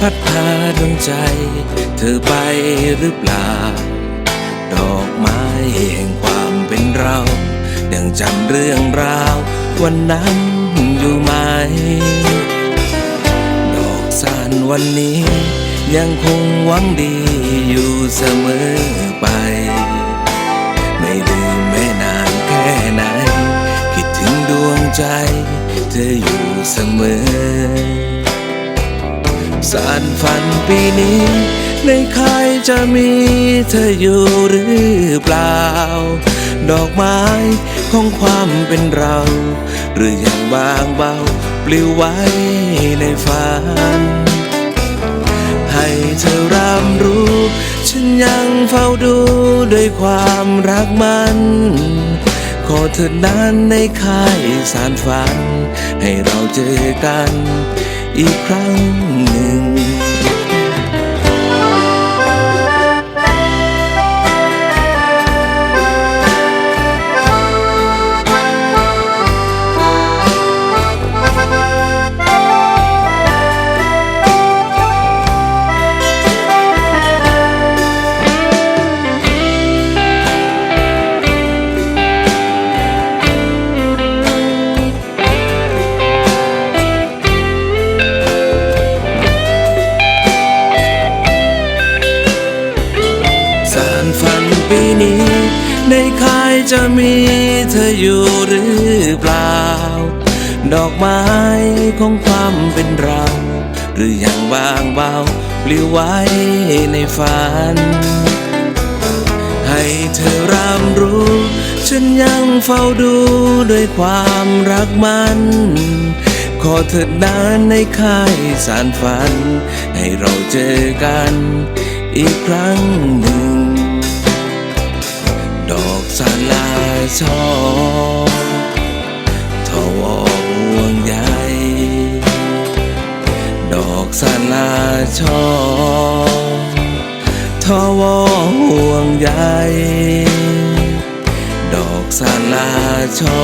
พัดพาดวงใจ เธอไปหรือเปล่า ดอกไม้แห่งความเป็นเรายังจำเรื่องราว วันนั้นอยู่ไหม ดอกสานวันนี้ ยังคงหวังดีอยู่เสมอไป ไม่ลืมแม่นานแค่ไหน คิดถึงดวงใจ เธออยู่เสมอ สารฝันปีนี้ ในค่ายจะมีเธออยู่หรือเปล่า ดอกไม้ของความเป็นเรา หรืออยังบางเบาปลิวไว้ในฝัน ให้เธอรับรู้ ฉันยังเฝ้าดูด้วยความรักมันขอเธอนั้นในค่ายสารฝัน ให้เราเจอกันอีกครั้ง ปีนี้ ในค่ายจะมีเธออยู่หรือเปล่า ดอกไม้ของความเป็นเรา หรืออยังบางเบาปลิวไว้ในฝัน ให้เธอรับรู้ ฉันยังเฝ้าดูด้วยความรักมันขอเถิดนานในค่ายสารฝัน ให้เราเจอกันอีกครั้งหนึ่ง ชอทวห่วงใยดอกสาลาชอทวห่วงใยดอกสาลาชอ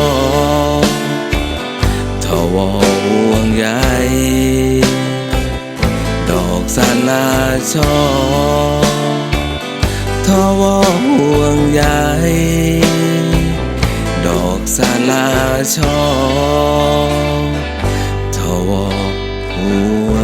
ทวห่วงใยดอกสาลาชอทวห่วงใย ศาลาชอทวหัว